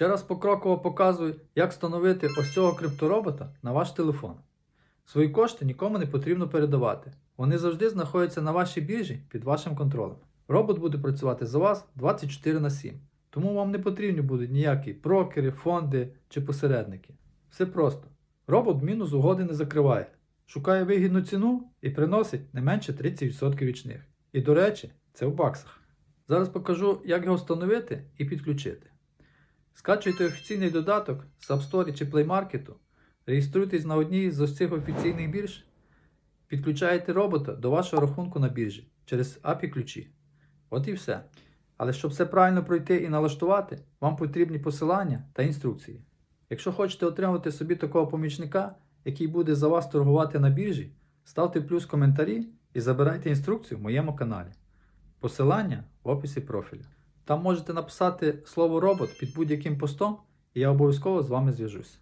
Ще раз покроково показую, як встановити ось цього крипторобота на ваш телефон. Свої кошти нікому не потрібно передавати. Вони завжди знаходяться на вашій біржі під вашим контролем. Робот буде працювати за вас 24 на 7, тому вам не потрібні будуть ніякі брокери, фонди чи посередники. Все просто. Робот мінус угоди не закриває, шукає вигідну ціну і приносить не менше 30% річних. І до речі, це в баксах. Зараз покажу, як його встановити і підключити. Скачуйте офіційний додаток з App Store чи Play Market, реєструйтесь на одній з ось цих офіційних бірж, підключаєте робота до вашого рахунку на біржі через API ключі. От і все. Але щоб все правильно пройти і налаштувати, вам потрібні посилання та інструкції. Якщо хочете отримати собі такого помічника, який буде за вас торгувати на біржі, ставте плюс коментарі і забирайте інструкцію в моєму каналі. Посилання в описі профілю. Там можете написати слово робот під будь-яким постом, і я обов'язково з вами зв'яжусь.